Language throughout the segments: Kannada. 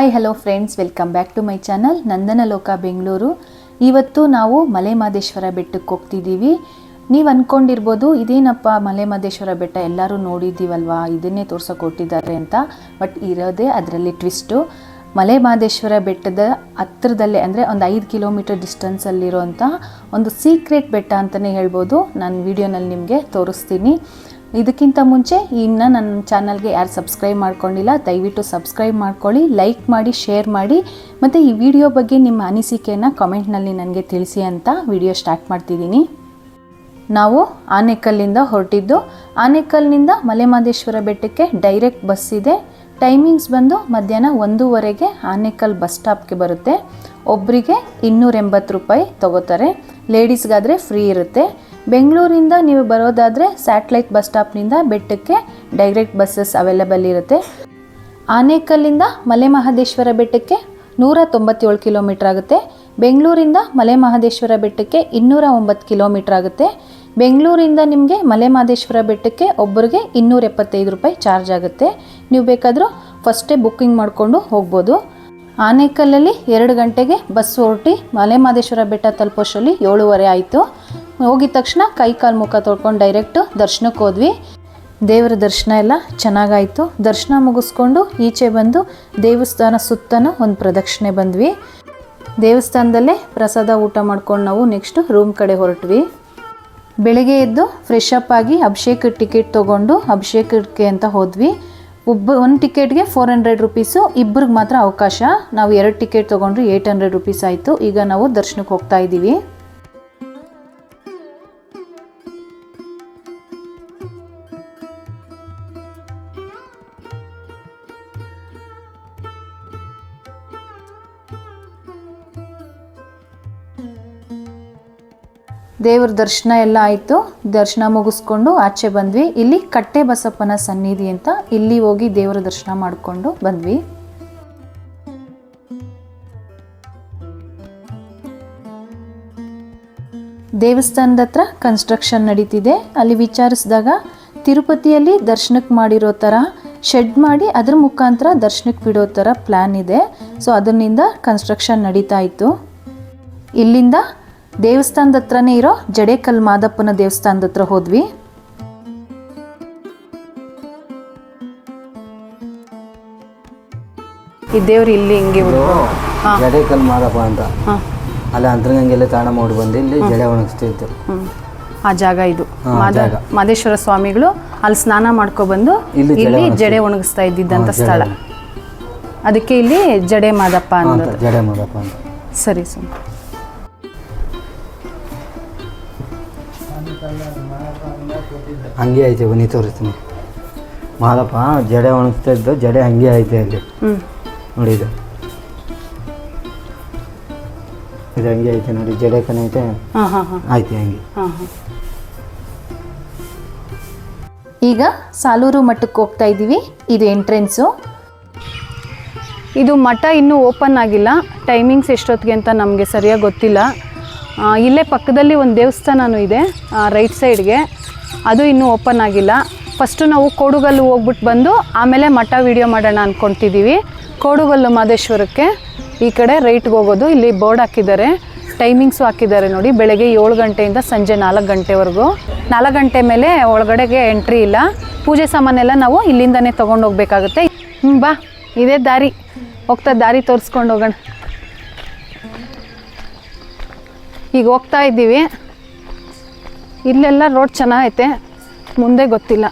Hi hello friends welcome back to my channel Nandana Loka Bengaluru ಇವತ್ತು ನಾವು ಮಲೆ ಮಹದೇಶ್ವರ ಬೆಟ್ಟಕ್ಕೆ ಹೋಗ್ತಿದ್ದೀವಿ ನೀವು ಅಂದ್ಕೊಂಡಿರ್ಬೋದು ಇದೇನಪ್ಪ ಮಲೆ ಮಹದೇಶ್ವರ ಬೆಟ್ಟ ಎಲ್ಲರೂ ನೋಡಿದ್ದೀವಲ್ವಾ ಇದನ್ನೇ ತೋರ್ಸೋಕೆ ಕೊಟ್ಟಿದ್ದಾರೆ ಅಂತ ಬಟ್ ಇರೋದೇ ಅದರಲ್ಲಿ ಟ್ವಿಸ್ಟು ಮಲೆ ಮಹದೇಶ್ವರ ಬೆಟ್ಟದ ಹತ್ತಿರದಲ್ಲೇ ಅಂದರೆ ಒಂದು ಐದು ಕಿಲೋಮೀಟರ್ ಡಿಸ್ಟೆನ್ಸಲ್ಲಿರೋಂಥ ಒಂದು ಸೀಕ್ರೆಟ್ ಬೆಟ್ಟ ಅಂತಲೇ ಹೇಳ್ಬೋದು ನಾನು ವಿಡಿಯೋನಲ್ಲಿ ನಿಮಗೆ ತೋರಿಸ್ತೀನಿ ಇದಕ್ಕಿಂತ ಮುಂಚೆ ಇನ್ನು ನನ್ನ ಚಾನಲ್ಗೆ ಯಾರು ಸಬ್ಸ್ಕ್ರೈಬ್ ಮಾಡ್ಕೊಂಡಿಲ್ಲ, ದಯವಿಟ್ಟು ಸಬ್ಸ್ಕ್ರೈಬ್ ಮಾಡ್ಕೊಳ್ಳಿ ಲೈಕ್ ಮಾಡಿ ಶೇರ್ ಮಾಡಿ, ಮತ್ತು ಈ ವಿಡಿಯೋ ಬಗ್ಗೆ ನಿಮ್ಮ ಅನಿಸಿಕೆಯನ್ನು ಕಾಮೆಂಟ್ನಲ್ಲಿ ನನಗೆ ತಿಳಿಸಿ ಅಂತ ವಿಡಿಯೋ ಸ್ಟಾರ್ಟ್ ಮಾಡ್ತಿದ್ದೀನಿ. ನಾವು ಆನೇಕಲ್ಲಿಂದ ಹೊರಟಿದ್ದು, ಆನೇಕಲ್ನಿಂದ ಮಲೆಮಹದೇಶ್ವರ ಬೆಟ್ಟಕ್ಕೆ ಡೈರೆಕ್ಟ್ ಬಸ್ ಇದೆ. ಟೈಮಿಂಗ್ಸ್ ಬಂದು ಮಧ್ಯಾಹ್ನ ಒಂದೂವರೆಗೆ ಆನೇಕಲ್ ಬಸ್ ಸ್ಟಾಪ್ಗೆ ಬರುತ್ತೆ. ಒಬ್ಬರಿಗೆ ಇನ್ನೂರ ಎಂಬತ್ತು ರೂಪಾಯಿ ತಗೋತಾರೆ. ಲೇಡೀಸ್ಗಾದರೆ ಫ್ರೀ ಇರುತ್ತೆ. ಬೆಂಗಳೂರಿಂದ ನೀವು ಬರೋದಾದರೆ ಸ್ಯಾಟ್ಲೈಟ್ ಬಸ್ ಸ್ಟಾಪ್ನಿಂದ ಬೆಟ್ಟಕ್ಕೆ ಡೈರೆಕ್ಟ್ ಬಸ್ಸಸ್ ಅವೈಲೇಬಲ್ ಇರುತ್ತೆ. ಆನೇಕಲ್ಲಿಂದ ಮಲೆ ಮಹದೇಶ್ವರ ಬೆಟ್ಟಕ್ಕೆ ನೂರ ತೊಂಬತ್ತೇಳು ಕಿಲೋಮೀಟ್ರ್ ಆಗುತ್ತೆ. ಬೆಂಗಳೂರಿಂದ ಮಲೆ ಮಹದೇಶ್ವರ ಬೆಟ್ಟಕ್ಕೆ ಇನ್ನೂರ ಒಂಬತ್ತು ಕಿಲೋಮೀಟ್ರ್ ಆಗುತ್ತೆ. ಬೆಂಗಳೂರಿಂದ ನಿಮಗೆ ಮಲೆ ಮಹದೇಶ್ವರ ಬೆಟ್ಟಕ್ಕೆ ಒಬ್ಬರಿಗೆ ಇನ್ನೂರ ಎಪ್ಪತ್ತೈದು ರೂಪಾಯಿ ಚಾರ್ಜ್ ಆಗುತ್ತೆ. ನೀವು ಬೇಕಾದರೂ ಫಸ್ಟೇ ಬುಕ್ಕಿಂಗ್ ಮಾಡಿಕೊಂಡು ಹೋಗ್ಬೋದು. ಆನೇಕಲ್ಲಲ್ಲಿ ಎರಡು ಗಂಟೆಗೆ ಬಸ್ ಹೊರಟಿ ಮಲೆಮಹದೇಶ್ವರ ಬೆಟ್ಟ ತಲುಪೋಷ್ಟರಲ್ಲಿ ಏಳುವರೆ ಆಯಿತು. ಹೋಗಿದ ತಕ್ಷಣ ಕೈ ಕಾಲು ಮುಖ ತೊಳ್ಕೊಂಡು ಡೈರೆಕ್ಟು ದರ್ಶನಕ್ಕೆ ಹೋದ್ವಿ. ದೇವರ ದರ್ಶನ ಎಲ್ಲ ಚೆನ್ನಾಗಾಯಿತು. ದರ್ಶನ ಮುಗಿಸ್ಕೊಂಡು ಈಚೆ ಬಂದು ದೇವಸ್ಥಾನ ಸುತ್ತನೂ ಒಂದು ಪ್ರದಕ್ಷಿಣೆ ಬಂದ್ವಿ. ದೇವಸ್ಥಾನದಲ್ಲೇ ಪ್ರಸಾದ ಊಟ ಮಾಡ್ಕೊಂಡು ನಾವು ನೆಕ್ಸ್ಟು ರೂಮ್ ಕಡೆ ಹೊರಟ್ವಿ. ಬೆಳಗ್ಗೆ ಎದ್ದು ಫ್ರೆಶ್ ಅಪ್ ಆಗಿ ಅಭಿಷೇಕ ಟಿಕೆಟ್ ತೊಗೊಂಡು ಅಭಿಷೇಕಕ್ಕೆ ಅಂತ ಹೋದ್ವಿ. ಒಬ್ಬ, ಒಂದು ಟಿಕೆಟ್ಗೆ ಫೋರ್ ಹಂಡ್ರೆಡ್ ರುಪೀಸು ಇಬ್ಬರಿಗೆ ಮಾತ್ರ ಅವಕಾಶ. ನಾವು ಎರಡು ಟಿಕೆಟ್ ತೊಗೊಂಡ್ರೆ ಏಯ್ಟ್ ಹಂಡ್ರೆಡ್ ರುಪೀಸ್ ಆಯಿತು. ಈಗ ನಾವು ದರ್ಶನಕ್ಕೆ ಹೋಗ್ತಾ ಇದ್ದೀವಿ ದೇವ್ರ ದರ್ಶನ ಎಲ್ಲ ಆಯಿತು. ದರ್ಶನ ಮುಗಿಸ್ಕೊಂಡು ಆಚೆ ಬಂದ್ವಿ. ಇಲ್ಲಿ ಕಟ್ಟೆ ಬಸಪ್ಪನ ಸನ್ನಿಧಿ ಅಂತ ಇಲ್ಲಿ ಹೋಗಿ ದೇವರ ದರ್ಶನ ಮಾಡಿಕೊಂಡು ಬಂದ್ವಿ. ದೇವಸ್ಥಾನದ ಹತ್ರ ಕನ್ಸ್ಟ್ರಕ್ಷನ್ ನಡೀತಿದೆ. ಅಲ್ಲಿ ವಿಚಾರಿಸಿದಾಗ ತಿರುಪತಿಯಲ್ಲಿ ದರ್ಶನಕ್ಕೆ ಮಾಡಿರೋ ಥರ ಶೆಡ್ ಮಾಡಿ ಅದ್ರ ಮುಖಾಂತರ ದರ್ಶನಕ್ಕೆ ಬಿಡೋ ಥರ ಪ್ಲ್ಯಾನ್ ಇದೆ. ಸೊ ಅದರಿಂದ ಕನ್ಸ್ಟ್ರಕ್ಷನ್ ನಡೀತಾ ಇತ್ತು. ಇಲ್ಲಿಂದ ದೇವಸ್ಥಾನದ ಹತ್ರನೇ ಇರೋ ಜಡೇಕಲ್ ಮಾದಪ್ಪನ ದೇವಸ್ಥಾನದ ಹತ್ರ ಹೋದ್ವಿ. ಈ ದೇವ್ರು ಇಲ್ಲಿ ಹಿಂಗೆ ಜಡೇಕಲ್ ಮಾದಪ್ಪ ಅಂತ. ಅಲ್ಲಿ ಅಂತರ್ಗಂಗೆಲ್ಲ ತಾಣ ಮಾಡಿ ಬಂದು ಇಲ್ಲಿ ಜಡೆ ಒಣಗಿಸ್ತಿತ್ತು. ಆ ಜಾಗ ಇದು. ಮಾದೇಶ್ವರ ಸ್ವಾಮಿಗಳು ಅಲ್ಲಿ ಸ್ನಾನ ಮಾಡ್ಕೊ ಬಂದು ಇಲ್ಲಿ ಜಡೆ ಒಣಗಿಸ್ತಾ ಇದ್ದಿದ್ದಂಥ ಸ್ಥಳ. ಅದಕ್ಕೆ ಇಲ್ಲಿ ಜಡೆ ಮಾದಪ್ಪ ಅಂತ ಜಡೆ ಮಾದಪ್ಪ ಅಂತ. ಸರಿ ಸುಮ್ ಹಂಗೆ ಐತೆ ಬನ್ನಿ ತೋರಿಸ್ತೀನಿ. ಮಾದಪ್ಪ ಜಡೆ ಒಣಗಿಸ್ತಾ ಇದ್ದು ಜಡೆ ಹಂಗೆ ಐತೆ ಅಲ್ಲಿ. ನೋಡಿ ಇದು. ಇದು ಹಂಗೆ ಐತೆ ನೋಡಿ ಜಡೆ ಕನೆ ಐತೆ. ಐತೆ ಹಂಗೆ. ಹಾಂ ಹಾಂ. ಈಗ ಸಾಲೂರು ಮಠಕ್ಕೆ ಹೋಗ್ತಾ ಇದ್ದೀವಿ. ಇದು ಎಂಟ್ರೆನ್ಸು. ಇದು ಮಠ ಇನ್ನೂ ಓಪನ್ ಆಗಿಲ್ಲ. ಟೈಮಿಂಗ್ಸ್ ಎಷ್ಟೊತ್ತಿಗೆ ಅಂತ ನಮಗೆ ಸರಿಯಾಗಿ ಗೊತ್ತಿಲ್ಲ. ಇಲ್ಲೇ ಪಕ್ಕದಲ್ಲಿ ಒಂದು ದೇವಸ್ಥಾನವೂ ಇದೆ ರೈಟ್ ಸೈಡ್ಗೆ. ಅದು ಇನ್ನೂ ಓಪನ್ ಆಗಿಲ್ಲ. ಫಸ್ಟು ನಾವು ಕೋಡುಗಲ್ಲು ಹೋಗ್ಬಿಟ್ಟು ಬಂದು, ಆಮೇಲೆ ಮಠ ವೀಡಿಯೋ ಮಾಡೋಣ ಅಂದ್ಕೊತಿದ್ದೀವಿ ಕೋಡುಗಲ್ಲು ಮಾದೇಶ್ವರಕ್ಕೆ. ಈ ಕಡೆ ರೈಟ್ಗೆ ಹೋಗೋದು, ಇಲ್ಲಿ ಬೋರ್ಡ್ ಹಾಕಿದ್ದಾರೆ. ಟೈಮಿಂಗ್ಸು ಹಾಕಿದ್ದಾರೆ ನೋಡಿ, ಬೆಳಗ್ಗೆ ಏಳು ಗಂಟೆಯಿಂದ ಸಂಜೆ ನಾಲ್ಕು ಗಂಟೆವರೆಗೂ. ನಾಲ್ಕು ಗಂಟೆ ಮೇಲೆ ಒಳಗಡೆಗೆ ಎಂಟ್ರಿ ಇಲ್ಲ. ಪೂಜೆ ಸಾಮಾನೆಲ್ಲ ನಾವು ಇಲ್ಲಿಂದನೇ ತೊಗೊಂಡು ಹೋಗ್ಬೇಕಾಗುತ್ತೆ. ಹ್ಞೂ ಬಾ. ಇದೇ ದಾರಿ. ಹೋಗ್ತಾ ದಾರಿ ತೋರಿಸ್ಕೊಂಡು ಹೋಗೋಣ. ಈಗ ಹೋಗ್ತಾ ಇದ್ದೀವಿ. ಇಲ್ಲೆಲ್ಲ ರೋಡ್ ಚೆನ್ನಾಗೈತೆ. ಮುಂದೆ ಗೊತ್ತಿಲ್ಲ.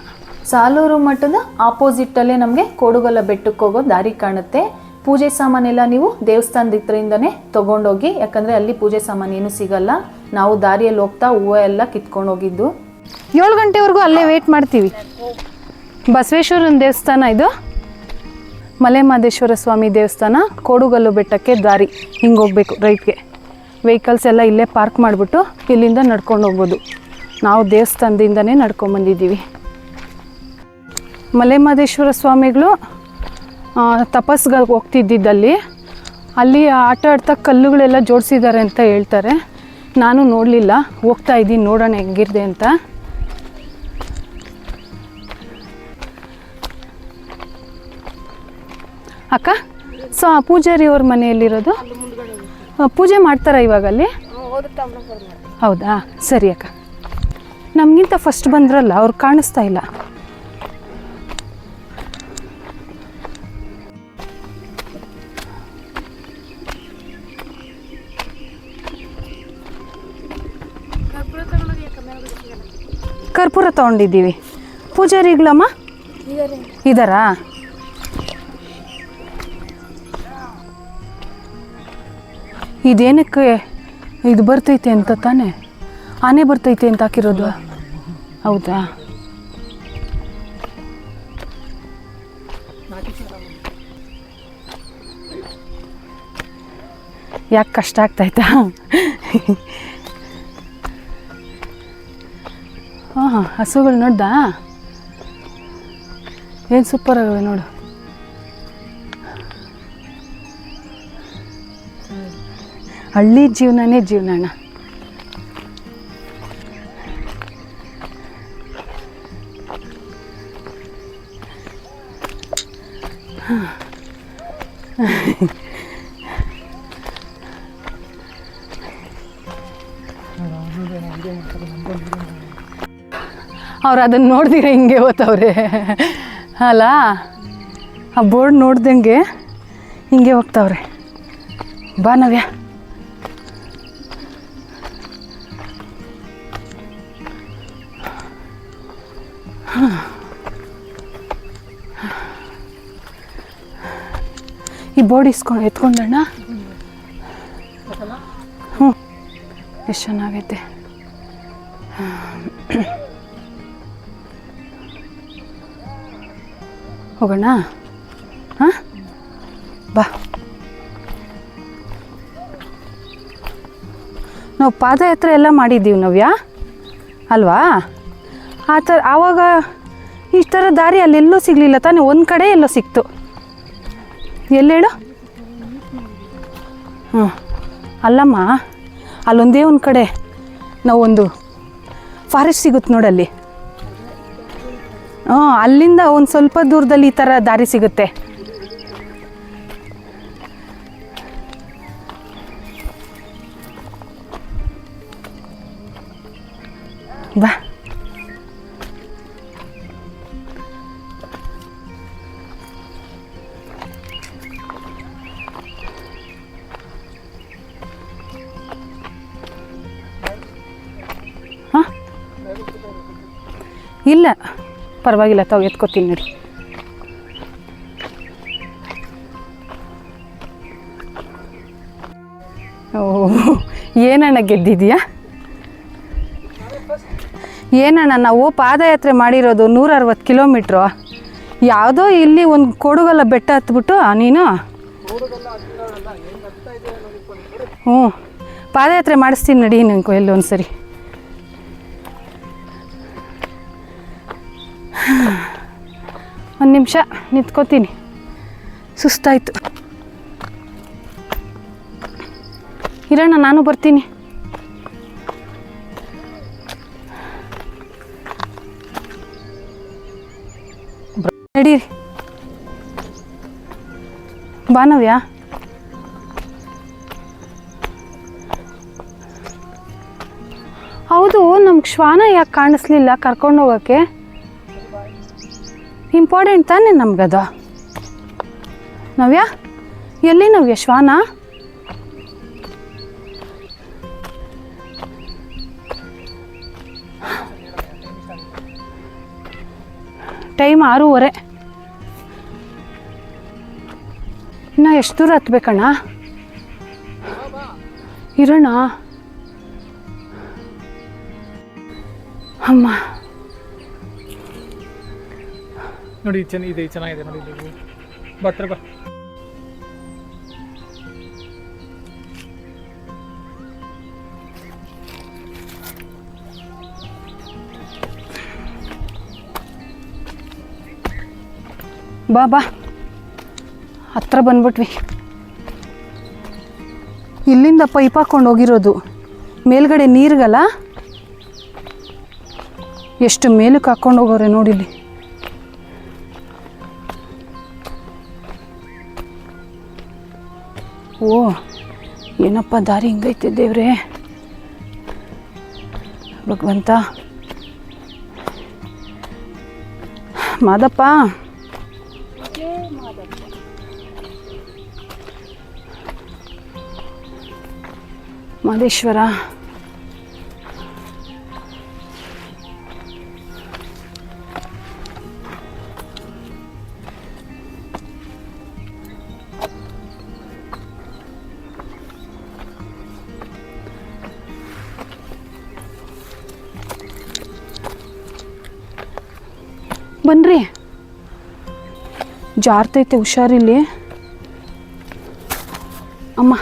ಸಾಲೂರು ಮಠದ ಆಪೋಸಿಟ್ಟಲ್ಲೇ ನಮಗೆ ಕೋಡುಗಲ ಬೆಟ್ಟಕ್ಕೆ ಹೋಗೋ ದಾರಿ ಕಾಣುತ್ತೆ. ಪೂಜೆ ಸಾಮಾನೆಲ್ಲ ನೀವು ದೇವಸ್ಥಾನದ ಹತ್ರದಿಂದನೇ ತೊಗೊಂಡೋಗಿ ಯಾಕಂದರೆ ಅಲ್ಲಿ ಪೂಜೆ ಸಾಮಾನು ಏನೂ ಸಿಗಲ್ಲ. ನಾವು ದಾರಿಯಲ್ಲಿ ಹೋಗ್ತಾ ಹೂವು ಎಲ್ಲ ಕಿತ್ಕೊಂಡು ಹೋಗಿದ್ದು. ಏಳು ಗಂಟೆವರೆಗೂ ಅಲ್ಲೇ ವೇಟ್ ಮಾಡ್ತೀವಿ. ಬಸವೇಶ್ವರನ ದೇವಸ್ಥಾನ ಇದು. ಮಲೆ ಮಹದೇಶ್ವರ ಸ್ವಾಮಿ ದೇವಸ್ಥಾನ ಕೋಡುಗಲ್ಲು ಬೆಟ್ಟಕ್ಕೆ ದಾರಿ. ಹಿಂಗೆ ಹೋಗ್ಬೇಕು ರೈಟ್ಗೆ. ವೆಹಿಕಲ್ಸ್ ಎಲ್ಲ ಇಲ್ಲೇ ಪಾರ್ಕ್ ಮಾಡಿಬಿಟ್ಟು ಇಲ್ಲಿಂದ ನಡ್ಕೊಂಡು ಹೋಗ್ಬೋದು. ನಾವು ದೇವಸ್ಥಾನದಿಂದನೇ ನಡ್ಕೊಂಬಂದಿದ್ದೀವಿ ಮಲೆಮಹದೇಶ್ವರ ಸ್ವಾಮಿಗಳು ತಪಸ್ಗೆ ಹೋಗ್ತಿದ್ದಿದ್ದಲ್ಲಿ ಅಲ್ಲಿ ಆಟ ಆಡ್ತಾ ಕಲ್ಲುಗಳೆಲ್ಲ ಜೋಡಿಸಿದ್ದಾರೆ ಅಂತ ಹೇಳ್ತಾರೆ. ನಾನು ನೋಡಲಿಲ್ಲ ಹೋಗ್ತಾ ಇದ್ದೀನಿ ನೋಡೋಣ ಹೆಂಗಿರ್ದೆ ಅಂತ. ಅಕ್ಕ ಸೊ ಆ ಪೂಜಾರಿ ಅವ್ರ ಮನೆಯಲ್ಲಿರೋದು? ಪೂಜೆ ಮಾಡ್ತಾರಾ ಇವಾಗ ಅಲ್ಲಿ ಹೌದಾ? ಸರಿ ಅಕ್ಕ. ನಮಗಿಂತ ಫಸ್ಟ್ ಬಂದ್ರಲ್ಲ, ಅವ್ರು ಕಾಣಿಸ್ತಾ ಇಲ್ಲ. ಕರ್ಪೂರ ತಗೊಂಡಿದ್ದೀವಿ. ಪೂಜಾರಿಗಳಮ್ಮ? ಇದಾರಾ? ಇದೇನಕ್ಕೆ? ಇದು ಬರ್ತೈತೆ ಅಂತ ತಾನೇ. ಆನೆ ಬರ್ತೈತೆ ಅಂತ ಹಾಕಿರೋದು. ಹೌದಾ? ಯಾಕೆ ಕಷ್ಟ ಆಗ್ತಾಯ್ತಾ? ಹಾಂ ಹಾಂ ಹಸುಗಳು ನೋಡ್ದಾ? ಏನು ಸೂಪರ್ ಆಗವೆ ನೋಡು. ಹಳ್ಳಿ ಜೀವನನೇ ಜೀವನ ಅಣ್ಣ ಅವ್ರು ಅದನ್ನು ನೋಡ್ದಿರ ಹಿಂಗೆ ಓದ್ತವ್ರೆ ಅಲ್ಲ, ಆ ಬೋರ್ಡ್ ನೋಡ್ದಂಗೆ ಹಿಂಗೆ ಹೋಗ್ತಾವ್ರೆ. ಬಾ ನವ್ಯ. ಈ ಬೋರ್ಡ್ ಇಸ್ಕೊಂಡು ಎತ್ಕೊಂಡಣ್ಣ ಹ್ಞೂ ಎಷ್ಟು ಚೆನ್ನಾಗೈತೆ. ಹೋಗೋಣ? ಹಾಂ? ಬಾ. ನಾವು ಪಾದಯಾತ್ರೆ ಎಲ್ಲ ಮಾಡಿದ್ದೀವಿ ನವ್ಯ. ಅಲ್ವಾ? ಆ ಥರ ಆವಾಗ ಈ ಥರ ದಾರಿ ಅಲ್ಲೆಲ್ಲೂ ಸಿಗಲಿಲ್ಲ, ತಾನೇ ಒಂದು ಕಡೆ ಎಲ್ಲೋ ಸಿಕ್ತು. ಎಲ್ಲೇಳು ಹ್ಞೂ ಅಲ್ಲಮ್ಮ, ಅಲ್ಲೊಂದೇ ಒಂದು ಕಡೆ. ನಾವೊಂದು ಫಾರೆಸ್ಟ್ ಸಿಗುತ್ತೆ ನೋಡಲ್ಲಿ ಹ್ಞೂ ಅಲ್ಲಿಂದ ಒಂದು ಸ್ವಲ್ಪ ದೂರದಲ್ಲಿ ಈ ಥರ ದಾರಿ ಸಿಗುತ್ತೆ. ಬಾ. ಇಲ್ಲ. ಪರವಾಗಿಲ್ಲ, ತಾವು ಎತ್ಕೋತೀನಿ ನೋಡಿ. ಓ, ಏನಣ್ಣ ಗೆದ್ದಿದೆಯಾ ಏನಣ್ಣ, ನಾವು ಪಾದಯಾತ್ರೆ ಮಾಡಿರೋದು ನೂರ ಅರವತ್ತು ಕಿಲೋಮೀಟ್ರು. ಯಾವುದೋ ಇಲ್ಲಿ ಒಂದು ಕೊಡುಗಲ್ಲ ಬೆಟ್ಟ ಹತ್ಬಿಟ್ಟು ನೀನು? ಹ್ಞೂ. ಪಾದಯಾತ್ರೆ ಮಾಡಿಸ್ತೀನಿ ನಡಿ ನಂಗೆ ಎಲ್ಲೊಂದು ಸರಿ ಒಂದು ನಿಮಿಷ ನಿಂತ್ಕೋತೀನಿ. ಸುಸ್ತಾಯಿತು. ಇರೋಣ, ನಾನು ಬರ್ತೀನಿ. ನಡೀರಿ. ಬಾನವ್ಯಾ ಹೌದು, ನಮ್ಗೆ ಶ್ವಾನ ಯಾಕೆ ಕಾಣಿಸ್ಲಿಲ್ಲ ಕರ್ಕೊಂಡು ಹೋಗೋಕ್ಕೆ? ಇಂಪಾರ್ಟೆಂಟ್ ತಾನೇ ನಮ್ಗದು? ನವ್ಯಾ, ಎಲ್ಲಿ ನವ್ಯ, ಶ್ವಾನ? ಟೈಮ್ ಆರೂವರೆ. ಇನ್ನು ಎಷ್ಟು ದೂರ ಹತ್ಬೇಕಣ್ಣ? ಇರೋಣ. ಅಮ್ಮ. ನೋಡಿ ಚೆನ್ನ ಇದೆ, ಚೆನ್ನಾಗಿದೆ ನೋಡಿ, ಇಲ್ಲಿ ಬತ್ರ ಬಾ ಬಾ. ಹತ್ರ ಬಂದ್ಬಿಟ್ವಿ. ಇಲ್ಲಿಂದ ಪೈಪ್ ಹಾಕೊಂಡು ಹೋಗಿರೋದು. ಮೇಲ್ಗಡೆ ನೀರಿಗಲ್ಲ? ಎಷ್ಟು ಮೇಲಕ್ಕೆ ಹಾಕೊಂಡು ಹೋಗೋರೆ ನೋಡಿಲ್ಲಿ ಓ ಏನಪ್ಪ ದಾರಿ ಹಿಂಗೈತೆ ದೇವ್ರೆ. ಭಗವಂತ. ಮಾದಪ್ಪ. ಮಾದೇಶ್ವರ. ಜಾರ್ತೈತೆ ಹುಷಾರಿಲ್ಲಿ. ಅಮ್ಮ.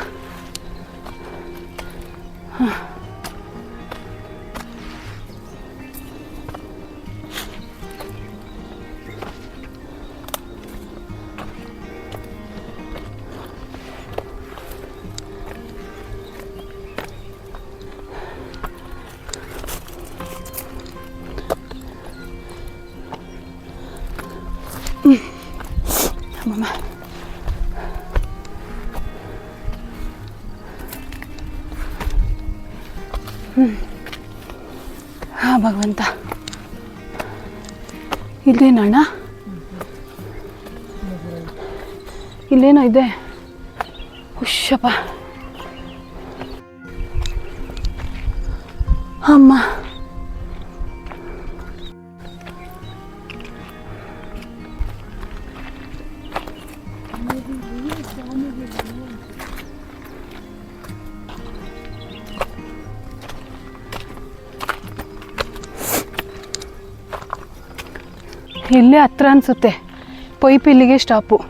ಭಗವಂತ. ಇಲ್ಲೇನಣ್ಣ ಇಲ್ಲೇನೋ ಇದೆ. ಹುಷಪ್ಪ. ಅಮ್ಮ. ಇಲ್ಲೇ ಹತ್ರ ಅನಿಸುತ್ತೆ. ಪೈಪ್ ಇಲ್ಲಿಗೆ ಸ್ಟಾಪು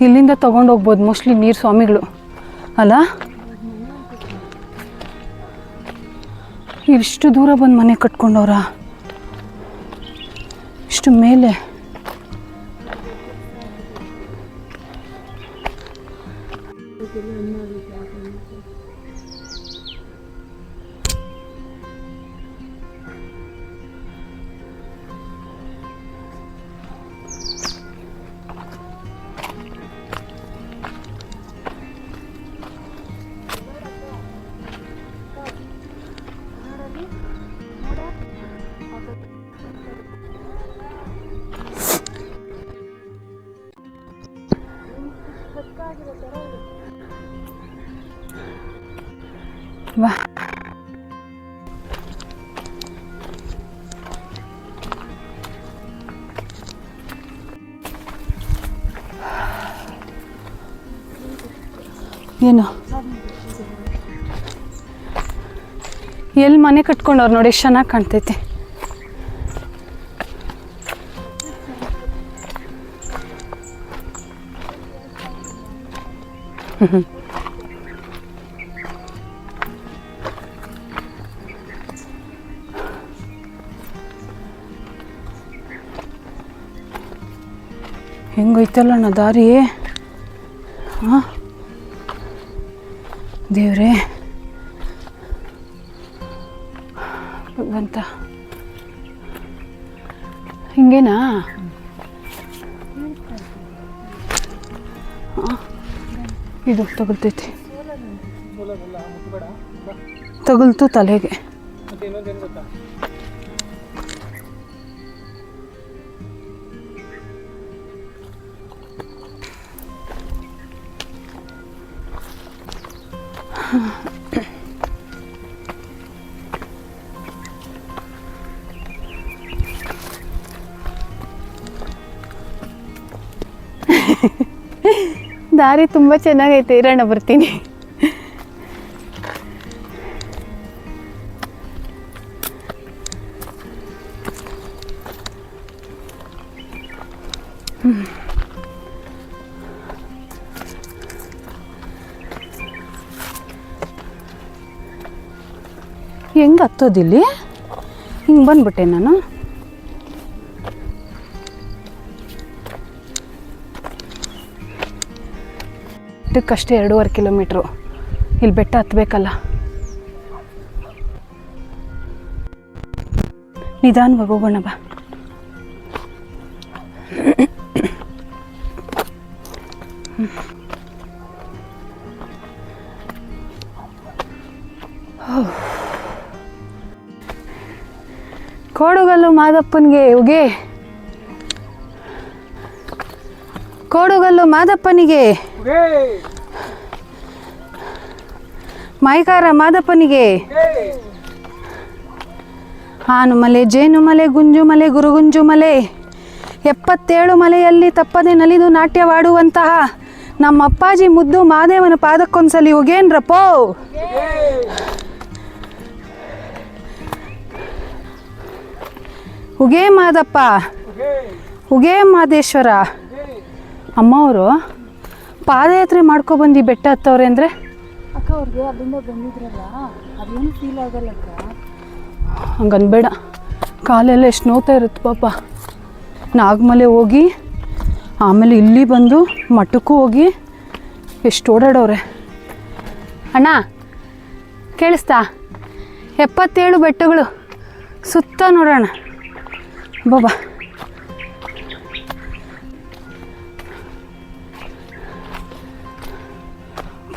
ಇಲ್ಲಿಂದ ತೊಗೊಂಡು ಹೋಗ್ಬೋದು ಮೋಸ್ಟ್ಲಿ ನೀರು ಸ್ವಾಮಿಗಳು. ಅಲ್ಲ? ಇಷ್ಟು ದೂರ ಬಂದು ಮನೆ ಕಟ್ಕೊಂಡವ್ರ? ಇಷ್ಟು ಮೇಲೆ? ವಾ. ಏನು? ಎಲ್ಲಿ ಮನೆ ಕಟ್ಕೊಂಡವ್ರು ನೋಡಿ ಚೆನ್ನಾಗಿ ಕಾಣ್ತೈತೆ. ಹೆಂಗೈತಲ್ಲಣ್ಣ ದಾರಿ? ಹಾಂ ದೇವ್ರೇ. ಭಗವಂತ. ಹಿಂಗೇನಾ? ಇದು ತಗುಲ್ತೈತಿ. ತಗುಲ್ತು ತಲೆಗೆ. ದಾರಿ ತುಂಬ ಚೆನ್ನಾಗೈತೆ. ಇರೋಣ ಬರ್ತೀನಿ. ಹೆಂಗೆ ಹತ್ತೋದಿಲ್ಲಿ ಹಿಂಗೆ ಬಂದ್ಬಿಟ್ಟೆ ನಾನು. ಇದಕ್ಕಷ್ಟೇ ಎರಡೂವರೆ ಕಿಲೋಮೀಟ್ರು. ಇಲ್ಲಿ ಬೆಟ್ಟ ಹತ್ತಬೇಕಲ್ಲ ನಿಧಾನವಾಗಿ ಹೋಗೋಣ ಬಾ. ಕೋಡುಗಲ್ಲು ಮಾದಪ್ಪನಿಗೆ ಹೋಗಿ ಕೋಡುಗಲ್ಲು ಮಾದಪ್ಪನಿಗೆ. ಮೈಕಾರ ಮಾದಪ್ಪನಿಗೆ. ಹಾನುಮಲೆ ಜೇನುಮಲೆ ಗುಂಜುಮಲೆ ಗುರುಗುಂಜುಮಲೆ ಎಪ್ಪತ್ತೇಳು ಮಲೆಯಲ್ಲಿ ತಪ್ಪದೆ ನಲಿದು ನಾಟ್ಯವಾಡುವಂತಹ ನಮ್ಮ ಅಪ್ಪಾಜಿ ಮುದ್ದು ಮಾದೇವನ ಪಾದಕ್ಕೊಂದ್ಸಲಿ ಉಗೇನ್ರಪ್ಪೋ ಉಗೇ ಮಾದಪ್ಪ. ಉಗೇ ಮಾದೇಶ್ವರ. ಅಮ್ಮವರು ಪಾದಯಾತ್ರೆ ಮಾಡ್ಕೊಬಂದು ಬೆಟ್ಟ ಹತ್ತವ್ರೆ ಅಂದರೆ? ಅಕ್ಕ ಅವ್ರಿಗೆ ಅಲ್ಲಿಂದ ಬಂದಿದ್ರಲ್ಲ ಅದೇನು ಫೀಲ್ ಆಗಲ್ಲಕ್ಕ ಹಂಗನ್ಬೇಡ. ಕಾಲೆಲ್ಲ ಎಷ್ಟು ನೋತಾ ಇರುತ್ತೆ ಪಾಪ. ನಾಗಮಲೆ ಹೋಗಿ ಆಮೇಲೆ ಇಲ್ಲಿ ಬಂದು ಮಠಕ್ಕೂ ಹೋಗಿ ಎಷ್ಟು ಓಡಾಡೋರೆ ಅಣ್ಣ ಕೇಳಿಸ್ತಾ? ಎಪ್ಪತ್ತೇಳು ಬೆಟ್ಟಗಳು ಸುತ್ತ ನೋಡೋಣ. ಬಾಬಾ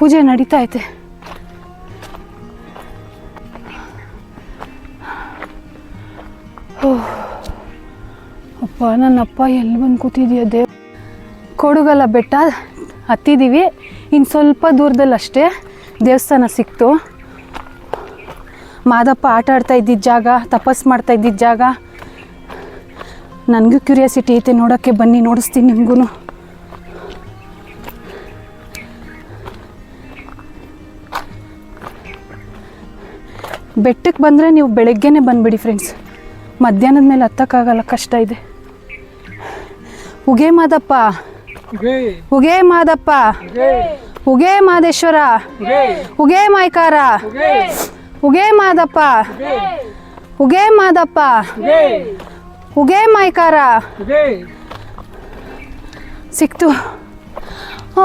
ಪೂಜೆ ನಡೀತಾ ಐತೆ ಅಪ್ಪ, ನನ್ನಪ್ಪ ಎಲ್ಲಿ ಬಂದು ಕೂತಿದೀಯ ದೇವ್? ಕೊಡುಗಲ್ಲ ಬೆಟ್ಟ ಹತ್ತಿದ್ದೀವಿ ಇನ್ನು ಸ್ವಲ್ಪ ದೂರದಲ್ಲಿ ಅಷ್ಟೇ ದೇವಸ್ಥಾನ ಸಿಕ್ತು. ಮಾದಪ್ಪ ಆಟ ಆಡ್ತಾ ಇದ್ದಿದ್ದ ಜಾಗ, ತಪಸ್ ಮಾಡ್ತಾ ಇದ್ದಿದ್ದ ಜಾಗ. ನನಗೂ ಕ್ಯೂರಿಯಾಸಿಟಿ ಐತೆ, ನೋಡೋಕ್ಕೆ ಬನ್ನಿ, ನೋಡಿಸ್ತೀನಿ ನಿಮಗೂ ಬೆಟ್ಟಕ್ಕೆ ಬಂದರೆ ನೀವು ಬೆಳಗ್ಗೆನೇ ಬಂದುಬಿಡಿ ಫ್ರೆಂಡ್ಸ್ ಮಧ್ಯಾಹ್ನದ ಮೇಲೆ ಹತ್ತಕ್ಕಾಗಲ್ಲ ಕಷ್ಟ ಇದೆ. ಉಗೇ ಮಾದಪ್ಪ. ಉಗೇ. ಮಾದಪ್ಪ. ಉಗೇ. ಮಾದೇಶ್ವರ. ಉಗೇ. ಮಾಯ್ಕಾರ. ಉಗೇ. ಮಾದಪ್ಪ. ಉಗೇ. ಮಾದಪ್ಪ. ಉಗೇ. ಮಾಯ್ಕಾರ. ಸಿಕ್ತು.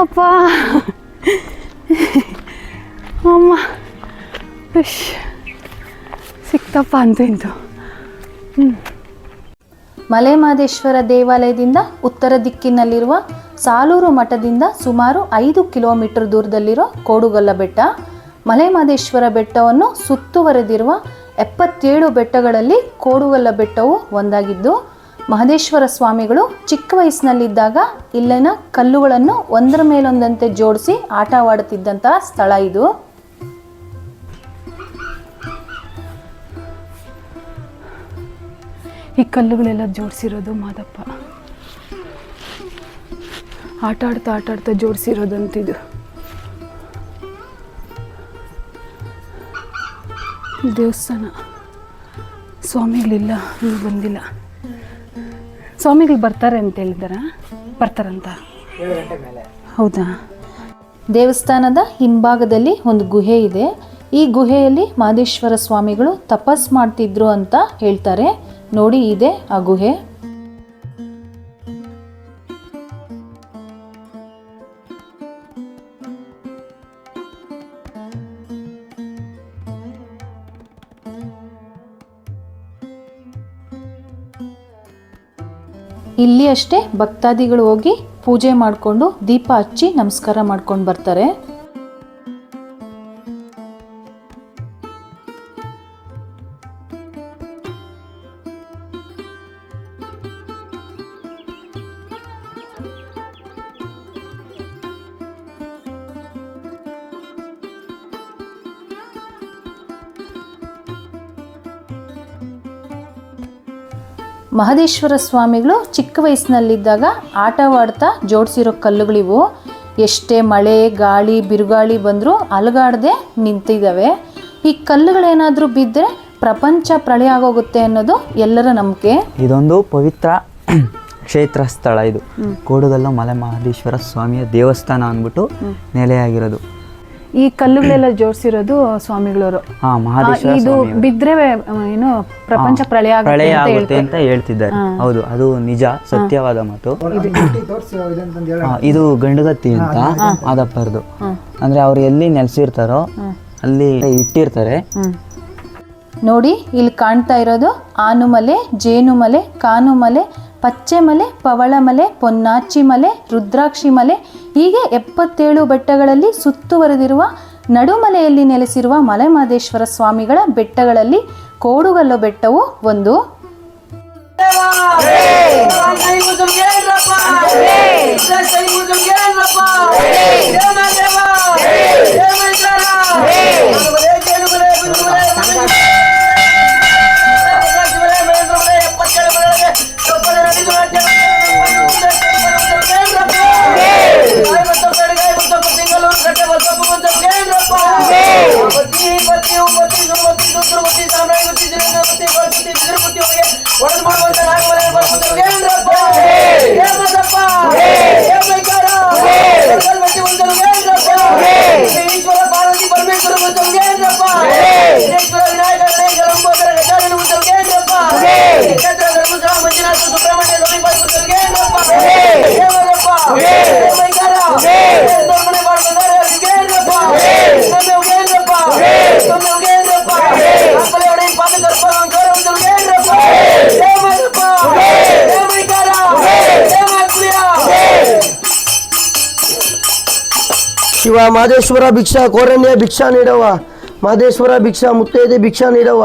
ಅಪ್ಪ. ಅಮ್ಮ. ಇಶ್. ಸಿಕ್ತಪ್ಪ ಅಂತೂ ಇಂತು ಮಲೆಮಹದೇಶ್ವರ ದೇವಾಲಯದಿಂದ ಉತ್ತರ ದಿಕ್ಕಿನಲ್ಲಿರುವ ಸಾಲೂರು ಮಠದಿಂದ ಸುಮಾರು ಐದು ಕಿಲೋಮೀಟರ್ ದೂರದಲ್ಲಿರೋ ಕೋಡುಗಲ್ಲ ಬೆಟ್ಟ ಮಲೆಮಹದೇಶ್ವರ ಬೆಟ್ಟವನ್ನು ಸುತ್ತುವರೆದಿರುವ ಎಪ್ಪತ್ತೇಳು ಬೆಟ್ಟಗಳಲ್ಲಿ ಕೋಡುಗಲ್ಲ ಬೆಟ್ಟವು ಒಂದಾಗಿದ್ದು, ಮಹದೇಶ್ವರ ಸ್ವಾಮಿಗಳು ಚಿಕ್ಕ ವಯಸ್ಸಿನಲ್ಲಿದ್ದಾಗ ಇಲ್ಲಿನ ಕಲ್ಲುಗಳನ್ನು ಒಂದರ ಮೇಲೊಂದಂತೆ ಜೋಡಿಸಿ ಆಟವಾಡುತ್ತಿದ್ದಂತಹ ಸ್ಥಳ ಇದು. ಈ ಕಲ್ಲುಗಳೆಲ್ಲ ಜೋಡಿಸಿರೋದು ಮಾದಪ್ಪ. ಆಟ ಆಡ್ತಾ ಆಟ ಆಡ್ತಾ ಜೋಡಿಸಿರೋದಂತಿದು. ದೇವಸ್ಥಾನ. ಸ್ವಾಮಿಗಳಿಲ್ಲ ಇಲ್ಲಿ ಬಂದಿಲ್ಲ. ಸ್ವಾಮಿಗಳು ಬರ್ತಾರೆ ಅಂತ ಹೇಳಿದಾರ? ಬರ್ತಾರಂತ? ಹೌದಾ? ದೇವಸ್ಥಾನದ ಹಿಂಭಾಗದಲ್ಲಿ ಒಂದು ಗುಹೆ ಇದೆ. ಈ ಗುಹೆಯಲ್ಲಿ ಮಾದೇಶ್ವರ ಸ್ವಾಮಿಗಳು ತಪಸ್ ಮಾಡ್ತಿದ್ರು ಅಂತ ಹೇಳ್ತಾರೆ. ನೋಡಿ, ಇದೆ ಆ ಗುಹೆ. ಇಲ್ಲಿ ಅಷ್ಟೇ ಭಕ್ತಾದಿಗಳು ಹೋಗಿ ಪೂಜೆ ಮಾಡಿಕೊಂಡು ದೀಪ ಹಚ್ಚಿ ನಮಸ್ಕಾರ ಮಾಡ್ಕೊಂಡು ಬರ್ತಾರೆ. ಮಹದೇಶ್ವರ ಸ್ವಾಮಿಗಳು ಚಿಕ್ಕ ವಯಸ್ಸಿನಲ್ಲಿದ್ದಾಗ ಆಟವಾಡ್ತಾ ಜೋಡಿಸಿರೋ ಕಲ್ಲುಗಳಿವು. ಎಷ್ಟೇ ಮಳೆ ಗಾಳಿ ಬಿರುಗಾಳಿ ಬಂದರೂ ಅಲುಗಾಡದೆ ನಿಂತಿದ್ದಾವೆ. ಈ ಕಲ್ಲುಗಳೇನಾದರೂ ಬಿದ್ದರೆ ಪ್ರಪಂಚ ಪ್ರಳಯ ಆಗೋಗುತ್ತೆ ಅನ್ನೋದು ಎಲ್ಲರ ನಂಬಿಕೆ. ಇದೊಂದು ಪವಿತ್ರ ಕ್ಷೇತ್ರ ಸ್ಥಳ ಇದು. ಕೋಡುಗಲ್ಲು ಮಲೆ ಮಹದೇಶ್ವರ ಸ್ವಾಮಿಯ ದೇವಸ್ಥಾನ ಅಂದ್ಬಿಟ್ಟು ನೆಲೆಯಾಗಿರೋದು. ಈ ಕಲ್ಲುಗಳೆಲ್ಲ ಜೋಡಿಸಿರೋದು ಸ್ವಾಮಿಗಳವರು. ಹಾ ಮಹದೇಶ್ವರ ಇದು ಸ್ವಾಮಿ ಬಿದ್ರೆ ಏನು ಪ್ರಪಂಚ ಪ್ರಳಯ ಆಗುತ್ತೆ ಪ್ರಳಯ ಅಂತ ಆಗುತ್ತೆ ಹೇಳ್ತಾರೆ. ಅಂತ ಹೇಳ್ತಿದ್ದಾರೆ. ಹೌದು ಅದು ನಿಜ ಸತ್ಯವಾದ ಮಾತು. ಹಾ, ಇದು ಗಂಡುಗತ್ತಿ ಅಂತ ಆದಪ್ಪರದು. ಅಂದ್ರೆ ಅವ್ರು ಎಲ್ಲಿ ನೆಲೆಸಿರ್ತಾರೋ ಅಲ್ಲಿ ಇಟ್ಟಿರ್ತಾರೆ. ನೋಡಿ ಇಲ್ಲಿ ಕಾಣ್ತಾ ಇರೋದು ಆನುಮಲೆ ಜೇನುಮಲೆ ಕಾನುಮಲೆ ಪಚ್ಚೆಮಲೆ ಪವಳಮಲೆ ಪೊನ್ನಾಚಿ ಮಲೆ, ರುದ್ರಾಕ್ಷಿ ಮಲೆ, ಹೀಗೆ ಎಪ್ಪತ್ತೇಳು ಬೆಟ್ಟಗಳಲ್ಲಿ ಸುತ್ತುವರೆದಿರುವ ನಡುಮಲೆಯಲ್ಲಿ ನೆಲೆಸಿರುವ ಮಲೆಮಹದೇಶ್ವರ ಸ್ವಾಮಿಗಳ ಬೆಟ್ಟಗಳಲ್ಲಿ ಕೋಡುಗಲ್ಲು ಬೆಟ್ಟವು ಒಂದು. ಶಿವ, ಮಾದೇಶ್ವರ ಭಿಕ್ಷಾ, ಕೋರಣ್ಯ ಭಿಕ್ಷಾ ನೀಡವ ಮಾದೇಶ್ವರ ಭಿಕ್ಷಾ, ಮುತ್ತೈದೆ ಭಿಕ್ಷಾ ನೀಡವ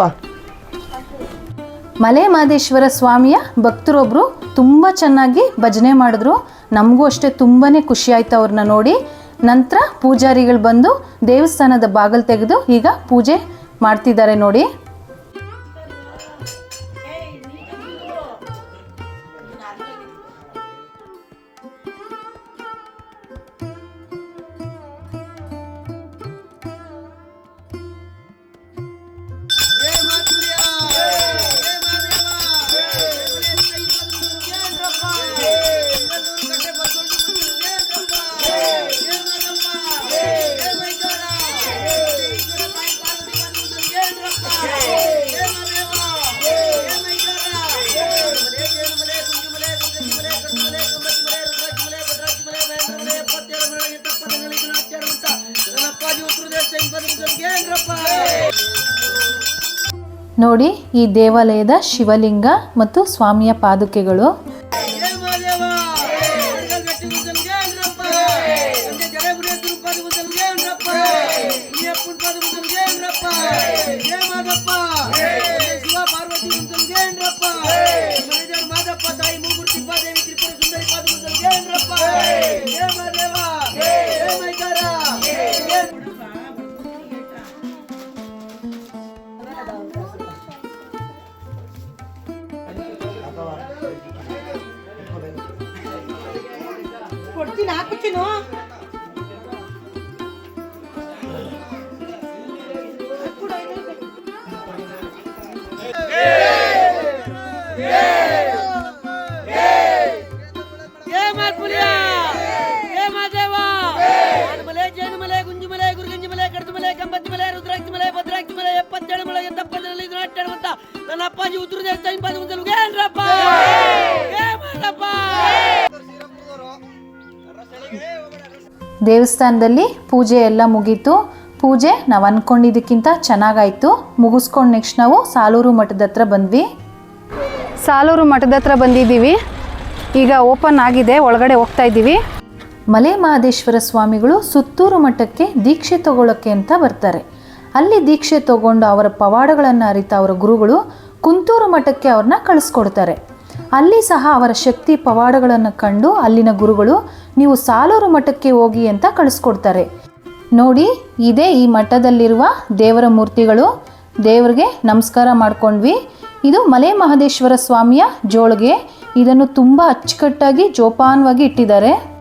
ಮಲೆ ಮಹದೇಶ್ವರ ಸ್ವಾಮಿಯ ಭಕ್ತರೊಬ್ಬರು ತುಂಬ ಚೆನ್ನಾಗಿ ಭಜನೆ ಮಾಡಿದ್ರು. ನಮಗೂ ಅಷ್ಟೇ ತುಂಬಾ ಖುಷಿ ಆಯ್ತು ಅವ್ರನ್ನ ನೋಡಿ. ನಂತರ ಪೂಜಾರಿಗಳು ಬಂದು ದೇವಸ್ಥಾನದ ಬಾಗಿಲು ತೆಗೆದು ಈಗ ಪೂಜೆ ಮಾಡ್ತಿದ್ದಾರೆ ನೋಡಿ. ನೋಡಿ ಈ ದೇವಾಲಯದ ಶಿವಲಿಂಗ ಮತ್ತು ಸ್ವಾಮಿಯ ಪಾದುಕೆಗಳು. ಮಲೆ ಜೇನುಮಲೆ ಗುಂಜಿಮಲೆ ಗುರುಗಂಜಿಮಲೆ ಕಡದಮಲೆ ಕಂಬತ್ತಿಮಲೆ ರುದ್ರಾಕ್ಷಿಮಲೆ ಭದ್ರಾಕ್ಷಿಮಲೆ ಎಪ್ಪತ್ತೆರಡು ಮಲೆ ಎತ್ತಪ್ಪದಲ್ಲಿ ಇದು ನಾಟ್ಯಾಡುವಂತ ನನ್ನ ಅಪ್ಪಾಜಿ ಉತ್ತರ ದೇಶ ಇಪ್ಪತ್ತು ಮುಂದೆ ಏನ್ರಪ್ಪ? ದೇವಸ್ಥಾನದಲ್ಲಿ ಪೂಜೆ ಎಲ್ಲ ಮುಗೀತು. ಪೂಜೆ ನಾವು ಅಂದ್ಕೊಂಡಿದ್ದಕ್ಕಿಂತ ಚೆನ್ನಾಗಾಯಿತು. ಮುಗಿಸ್ಕೊಂಡು ನೆಕ್ಸ್ಟ್ ನಾವು ಸಾಲೂರು ಮಠದ ಹತ್ರ ಬಂದ್ವಿ. ಸಾಲೂರು ಮಠದ ಹತ್ರ ಬಂದಿದ್ದೀವಿ. ಈಗ ಓಪನ್ ಆಗಿದೆ ಒಳಗಡೆ ಹೋಗ್ತಾ ಇದ್ದೀವಿ. ಮಲೆ ಮಹದೇಶ್ವರ ಸ್ವಾಮಿಗಳು ಸುತ್ತೂರು ಮಠಕ್ಕೆ ದೀಕ್ಷೆ ತಗೊಳ್ಳೋಕ್ಕೆ ಅಂತ ಬರ್ತಾರೆ. ಅಲ್ಲಿ ದೀಕ್ಷೆ ತಗೊಂಡು ಅವರ ಪವಾಡಗಳನ್ನು ಅರಿತ ಅವರ ಗುರುಗಳು ಕುಂತೂರು ಮಠಕ್ಕೆ ಅವ್ರನ್ನ ಕಳಿಸ್ಕೊಡ್ತಾರೆ. ಅಲ್ಲಿ ಸಹ ಅವರ ಶಕ್ತಿ ಪವಾಡಗಳನ್ನು ಕಂಡು ಅಲ್ಲಿನ ಗುರುಗಳು ನೀವು ಸಾಲೂರು ಮಠಕ್ಕೆ ಹೋಗಿ ಅಂತ ಕಳಿಸ್ಕೊಡ್ತಾರೆ. ನೋಡಿ, ಇದೇ ಈ ಮಠದಲ್ಲಿರುವ ದೇವರ ಮೂರ್ತಿಗಳು. ದೇವರಿಗೆ ನಮಸ್ಕಾರ ಮಾಡ್ಕೊಂಡ್ವಿ. ಇದು ಮಲೆ ಮಹದೇಶ್ವರ ಸ್ವಾಮಿಯ ಜೋಳಿಗೆ. ಇದನ್ನು ತುಂಬ ಅಚ್ಚುಕಟ್ಟಾಗಿ ಜೋಪಾನವಾಗಿ ಇಟ್ಟಿದ್ದಾರೆ.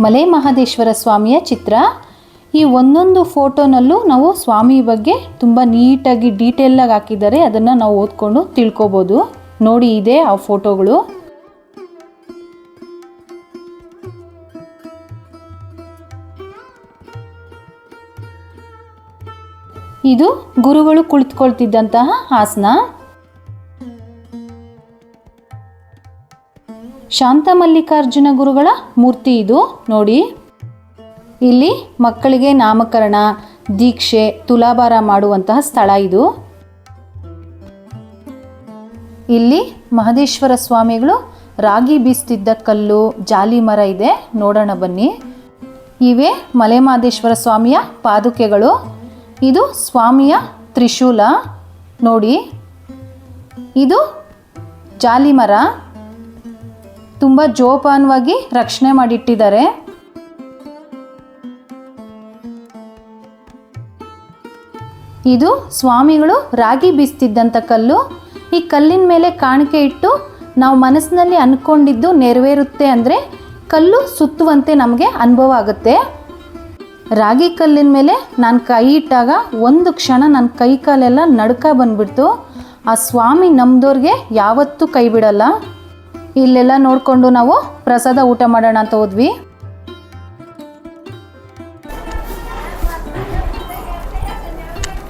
ಮಲೆ ಮಹದೇಶ್ವರ ಸ್ವಾಮಿಯ ಚಿತ್ರ. ಈ ಒಂದೊಂದು ಫೋಟೋನಲ್ಲೂ ನಾವು ಸ್ವಾಮಿ ಬಗ್ಗೆ ತುಂಬ ನೀಟಾಗಿ ಡೀಟೇಲಾಗಿ ಹಾಕಿದ್ದಾರೆ. ಅದನ್ನು ನಾವು ಓದ್ಕೊಂಡು ತಿಳ್ಕೊಬೋದು. ನೋಡಿ, ಇದೆ ಆ ಫೋಟೋಗಳು. ಇದು ಗುರುಗಳು ಕುಳಿತುಕೊಳ್ತಿದ್ದಂತಹ ಆಸನ ಶಾಂತ ಮಲ್ಲಿಕಾರ್ಜುನ ಗುರುಗಳ ಮೂರ್ತಿ ಇದು, ನೋಡಿ. ಇಲ್ಲಿ ಮಕ್ಕಳಿಗೆ ನಾಮಕರಣ, ದೀಕ್ಷೆ, ತುಲಾಭಾರ ಮಾಡುವಂತಹ ಸ್ಥಳ ಇದು. ಇಲ್ಲಿ ಮಹದೇಶ್ವರ ಸ್ವಾಮಿಗಳು ರಾಗಿ ಬೀಸ್ತಿದ್ದ ಕಲ್ಲು, ಜಾಲಿ ಮರ ಇದೆ, ನೋಡೋಣ ಬನ್ನಿ. ಇವೆ ಮಲೆಮಹದೇಶ್ವರ ಸ್ವಾಮಿಯ ಪಾದುಕೆಗಳು. ಇದು ಸ್ವಾಮಿಯ ತ್ರಿಶೂಲ. ನೋಡಿ. ಇದು ಜಾಲಿ ಮರ ತುಂಬ ಜೋಪಾನವಾಗಿ ರಕ್ಷಣೆ ಮಾಡಿಟ್ಟಿದ್ದಾರೆ. ಇದು ಸ್ವಾಮಿಗಳು ರಾಗಿ ಬೀಸ್ತಿದ್ದಂಥ ಕಲ್ಲು. ಈ ಕಲ್ಲಿನ ಮೇಲೆ ಕಾಣಿಕೆ ಇಟ್ಟು ನಾವು ಮನಸ್ಸಿನಲ್ಲಿ ಅಂದ್ಕೊಂಡಿದ್ದು ನೆರವೇರುತ್ತೆ ಅಂದರೆ ಕಲ್ಲು ಸುತ್ತುವಂತೆ ನಮಗೆ ಅನುಭವ ಆಗುತ್ತೆ. ರಾಗಿ ಕಲ್ಲಿನ ಮೇಲೆ ನಾನು ಕೈ ಇಟ್ಟಾಗ ಒಂದು ಕ್ಷಣ ನನ್ನ ಕೈ ಕಾಲೆಲ್ಲ ನಡ್ಕ ಬಂದ್ಬಿಡ್ತು. ಆ ಸ್ವಾಮಿ ನಮ್ದವ್ರಿಗೆ ಯಾವತ್ತೂ ಕೈ ಬಿಡಲ್ಲ. ಇಲ್ಲೆಲ್ಲ ನೋಡಿಕೊಂಡು ನಾವು ಪ್ರಸಾದ ಊಟ ಮಾಡೋಣ ಅಂತ ಹೋದ್ವಿ.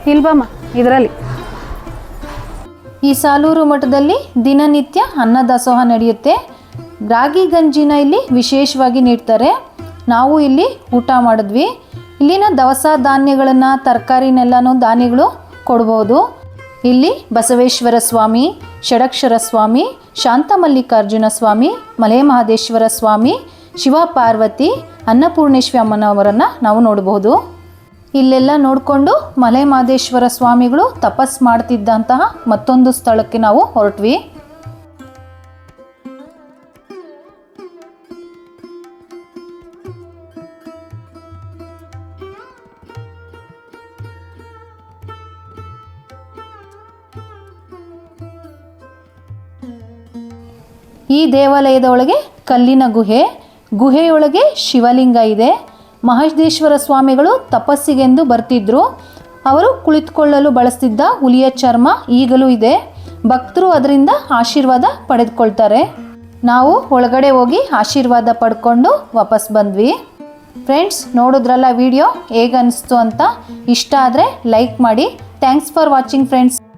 ಇಲ್ಬಮ್ಮ ಇದರಲ್ಲಿ. ಈ ಸಾಲೂರು ಮಠದಲ್ಲಿ ದಿನನಿತ್ಯ ಅನ್ನದಾಸೋಹ ನಡೆಯುತ್ತೆ. ರಾಗಿ ಗಂಜಿನ ಇಲ್ಲಿ ವಿಶೇಷವಾಗಿ ನೀಡ್ತಾರೆ. ನಾವು ಇಲ್ಲಿ ಊಟ ಮಾಡಿದ್ವಿ. ಇಲ್ಲಿನ ದವಸ ಧಾನ್ಯಗಳನ್ನು, ತರಕಾರಿನೆಲ್ಲನೂ ಧಾನ್ಯಗಳು ಕೊಡ್ಬೋದು. ಇಲ್ಲಿ ಬಸವೇಶ್ವರ ಸ್ವಾಮಿ, ಷಡಕ್ಷರ ಸ್ವಾಮಿ, ಶಾಂತಮಲ್ಲಿಕಾರ್ಜುನ ಸ್ವಾಮಿ ಮಲೆ ಮಹದೇಶ್ವರ ಸ್ವಾಮಿ ಶಿವ ಪಾರ್ವತಿ ಅನ್ನಪೂರ್ಣೇಶ್ವರಿ ಅಮ್ಮನವರನ್ನು ನಾವು ನೋಡಬಹುದು ಇಲ್ಲೆಲ್ಲ ನೋಡಿಕೊಂಡು ಮಲೆ ಮಹದೇಶ್ವರ ಸ್ವಾಮಿಗಳು ತಪಸ್ ಮಾಡ್ತಿದ್ದಂತಹ ಮತ್ತೊಂದು ಸ್ಥಳಕ್ಕೆ ನಾವು ಹೊರಟ್ವಿ. ಈ ದೇವಾಲಯದ ಒಳಗೆ ಕಲ್ಲಿನ ಗುಹೆ, ಗುಹೆಯೊಳಗೆ ಶಿವಲಿಂಗ ಇದೆ. ಮಹದೇಶ್ವರ ಸ್ವಾಮಿಗಳು ತಪಸ್ಸಿಗೆಂದು ಬರ್ತಿದ್ರು. ಅವರು ಕುಳಿತುಕೊಳ್ಳಲು ಬಳಸ್ತಿದ್ದ ಹುಲಿಯ ಚರ್ಮ ಈಗಲೂ ಇದೆ. ಭಕ್ತರು ಅದರಿಂದ ಆಶೀರ್ವಾದ ಪಡೆದುಕೊಳ್ತಾರೆ. ನಾವು ಒಳಗಡೆ ಹೋಗಿ ಆಶೀರ್ವಾದ ಪಡ್ಕೊಂಡು ವಾಪಸ್ ಬಂದ್ವಿ. ಫ್ರೆಂಡ್ಸ್, ನೋಡಿದ್ರಲ್ಲ ವಿಡಿಯೋ? ಹೇಗನ್ನಿಸ್ತು ಅಂತ? ಇಷ್ಟ ಆದರೆ ಲೈಕ್ ಮಾಡಿ. Thanks for watching, friends.